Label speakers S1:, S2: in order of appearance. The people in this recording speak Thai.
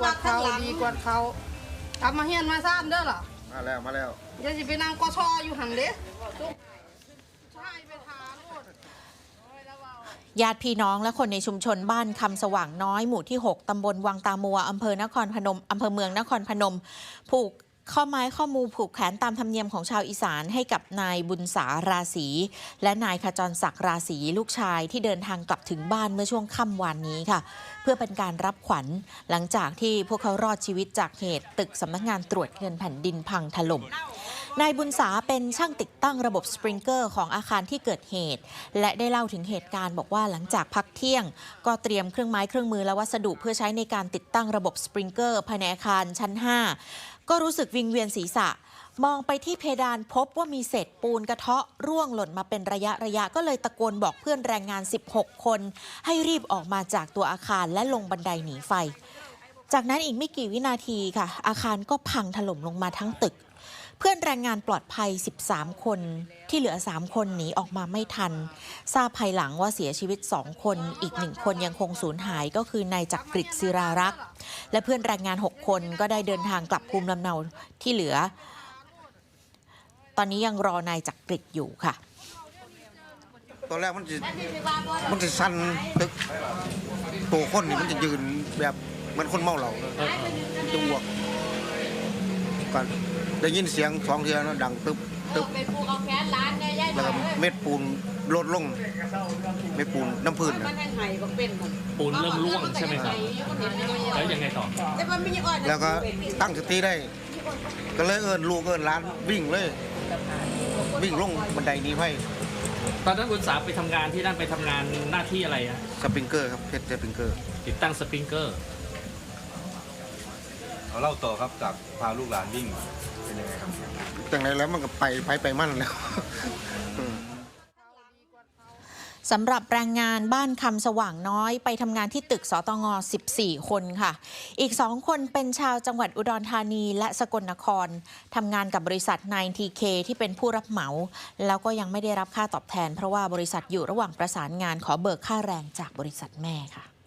S1: กวาดเขาดีกวาดเขากลับมาเฮียนมาซ่านเด้อล่ะ
S2: มาแล้วมาแล้ว
S1: เดี๋ยวสิไปนั่งกชออยู่หันเด้ใช่ไปทาโลด
S3: ญาติพี่น้องและคนในชุมชนบ้านคำสว่างน้อยหมู่ที่ 6 ตำบลวังตามัว อำเภอนครพนม อำเภอเมืองนครพนม ผูก ข้อไม้ข้อมือผูกแขนตามธรรมเนียมของชาวอีสานให้กับนายบุญสาราศีและนายขจรศักดิ์ราศีลูกชายที่เดินทางกลับถึงบ้านเมื่อช่วงค่ำวานนี้ค่ะ เพื่อเป็นการรับขวัญหลังจากที่พวกเขารอดชีวิตจากเหตุตึกสำนักงานตรวจเงินแผ่นดินพังถล่มนายบุญสาเป็นช่างติดตั้งระบบสปริงเกอร์ของอาคารที่เกิดเหตุ และได้เล่าถึงเหตุการณ์บอกว่าหลังจากพักเที่ยง ก็เตรียมเครื่องไม้เครื่องมือและวัสดุเพื่อใช้ในการติดตั้งระบบสปริงเกอร์ภายในอาคารชั้น 5 ก็รู้สึกวิงเวียนศีรษะ มองไปที่เพดานพบว่ามีเศษปูนกระเทาะร่วงหล่นมาเป็นระยะระยะก็เลยตะโกนบอกเพื่อนแรงงาน 16 คน ให้รีบออกมาจากตัวอาคารและลงบันไดหนีไฟ จากนั้นอีกไม่กี่วินาทีค่ะ อาคารก็พังถล่มลงมาทั้งตึก เพื่อนแรงงานปลอดภัย 13 คน ที่เหลือ 3 คนหนีออกมาไม่ทัน ทราบภายหลังว่าเสียชีวิต 2 คน อีกหนึ่งคนยังคงสูญหายก็คือนายจักริดศิรารักษ์ และเพื่อนแรงงาน 6 คนก็ได้เดินทางกลับภูมิลำเนาที่เหลือ ตอนนี้ยังรอนายจักริดอยู่ค่ะ
S2: ตอนแรกมันจะมันจะสั่นตึกตัวคนนี่มันจะยืนแบบเหมือนคนเมาเหล้าเลยมันจะอ้วก ก่อนได้ยินเสียงสองเทือนะดังตึบตึบ
S4: เป็นปูเอาแขนร้านเนี่ยยาย
S2: แล้วก็เม็ดปูนลดลงเม็ดปูนน้ำพื้น
S4: มั
S2: นะ
S4: นยังไห้ก็เป็นมัน
S5: ปูนเริ่มร่วงใช่ไหมครับ แล้วยังไงต่อ
S4: แต่มันไม่ยังอ่อน
S2: แล้วก็ตั้งสติได้ ก็เลยเอินลูกเอินร้านวิ่งเลย วิ่งลงบันไดหนี้ไพ่
S5: ตอนนั้นคุณสาไปทำงานที่นั่นไปทำงานหน้าที่อะไรอะ
S2: สปริงเกอร์ครับเพชรสปริงเกอร์
S5: ติดตั้งสปริงเกอร์
S6: เอาเล่าต่อครับจากพาลูกหลานวิ่งเป็นยังไงครับ
S2: จากนั้นแล้วมันก็ไปไปไปมั่นแล้ว
S3: สำหรับแรงงานบ้านคำสว่างน้อยไปทำงานที่ตึกสตง 14 คนค่ะ อีก 2 คนเป็นชาวจังหวัดอุดรธานีและสกลนครทำงานกับบริษัท 9TK ที่เป็นผู้รับเหมา แล้วก็ยังไม่ได้รับค่าตอบแทน เพราะว่าบริษัทอยู่ระหว่างประสานงานขอเบิกค่าแรงจากบริษัทแม่ค่ะ